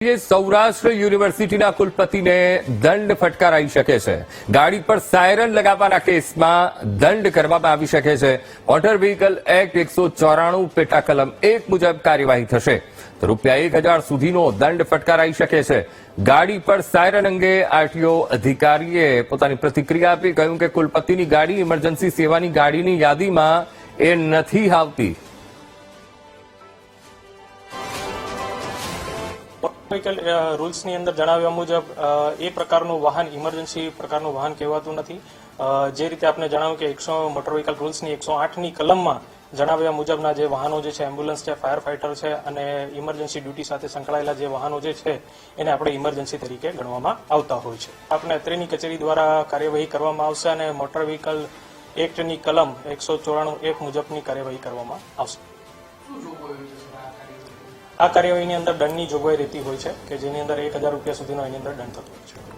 સૌરાષ્ટ્ર યુનિવર્સિટીના કુલપતિને દંડ ફટકારાઈ શકે છે. ગાડી પર સાયરન લગાવવાના કેસમાં દંડ કરવામાં આવી શકે છે. મોટર વ્હીકલ એક્ટ એકસો ચોરાણું પેટા કલમ એક મુજબ કાર્યવાહી થશે. તો રૂપિયા એક હજાર સુધીનો દંડ ફટકારાઈ શકે છે. ગાડી પર સાયરન અંગે આરટીઓ અધિકારીએ પોતાની પ્રતિક્રિયા આપી કહ્યું કે કુલપતિની ગાડી ઇમરજન્સી સેવાની ગાડીની યાદીમાં એ નથી આવતી. વ્હીકલ રૂલ્સની અંદર જણાવ્યા મુજબ એ પ્રકારનું વાહન ઇમરજન્સી પ્રકારનું વાહન કહેવાતું નથી. જે રીતે આપણે જણાવ્યું કે એકસો મોટર વ્હીકલ રૂલ્સની એકસો આઠની કલમમાં જણાવ્યા મુજબના જે વાહનો જે છે એમ્બ્યુલન્સ છે ફાયર ફાઇટર છે અને ઇમરજન્સી ડ્યુટી સાથે સંકળાયેલા જે વાહનો જે છે, એને આપણે ઇમરજન્સી તરીકે ગણવામાં આવતા હોય છે. આપણે અત્રેની કચેરી દ્વારા કાર્યવાહી કરવામાં આવશે અને મોટર વ્હીકલ એક્ટની કલમ એકસો ચોરાણું એક મુજબની કાર્યવાહી કરવામાં આવશે. આ કાર્યવાહીની અંદર દંડની જોગવાઈ રહેતી હોય છે, કે જેની અંદર એક હજાર રૂપિયા સુધીનો એની અંદર દંડ થતો હોય છે.